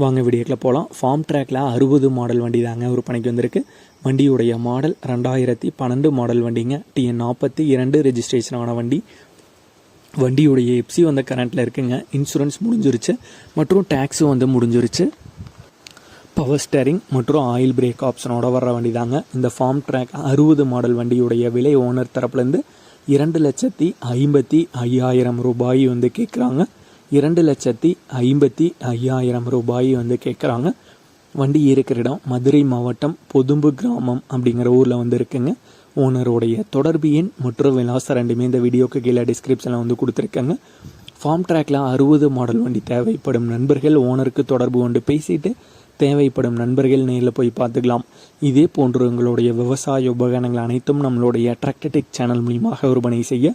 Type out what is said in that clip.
வாங்க வீடியோக்கில் போகலாம் ஃபார்ம் ட்ராக்கில் அறுபது மாடல் வண்டி தாங்க விற்பனைக்கு வந்திருக்கு. வண்டியுடைய மாடல் ரெண்டாயிரத்தி பன்னெண்டு மாடல் வண்டிங்க. டிஎன் நாற்பத்தி இரண்டு ரெஜிஸ்ட்ரேஷனான வண்டி. வண்டியுடைய எப்சி வந்து கரண்ட்டில் இருக்குங்க. இன்சூரன்ஸ் முடிஞ்சிருச்சு. மற்றும் டேக்ஸும் வந்து முடிஞ்சிருச்சு. பவர் ஸ்டேரிங் மற்றும் ஆயில் பிரேக் ஆப்ஷனோட வர்ற வண்டி தாங்க. இந்த ஃபார்ம் ட்ராக் அறுபது மாடல் வண்டியுடைய விலை ஓனர் தரப்புலேருந்து இரண்டு லட்சத்தி ஐம்பத்தி ஐயாயிரம் ரூபாய் வந்து கேட்குறாங்க இரண்டு லட்சத்தி ஐம்பத்தி ஐயாயிரம் ரூபாய் வந்து கேட்குறாங்க வண்டி இருக்கிற இடம் மதுரை மாவட்டம் பொதும்பு கிராமம் அப்படிங்கிற ஊரில் வந்து இருக்குங்க. ஓனருடைய தொடர்பு எண் மற்றும் விலாசம் ரெண்டுமே இந்த வீடியோக்கு கீழே டிஸ்கிரிப்ஷனில் வந்து கொடுத்துருக்கேங்க. ஃபார்ம் ட்ராக்ல அறுபது மாடல் வண்டி தேவைப்படும் நண்பர்கள் ஓனருக்கு தொடர்பு கொண்டு பேசிட்டு தேவைப்படும் நண்பர்கள் நேரில் போய் பார்த்துக்கலாம். இதே போன்று உங்களுடைய விவசாய உபகரணங்கள் அனைத்தும் நம்மளுடைய டிராக்டர்டெக் சேனல் மூலியமாக விற்பனை செய்ய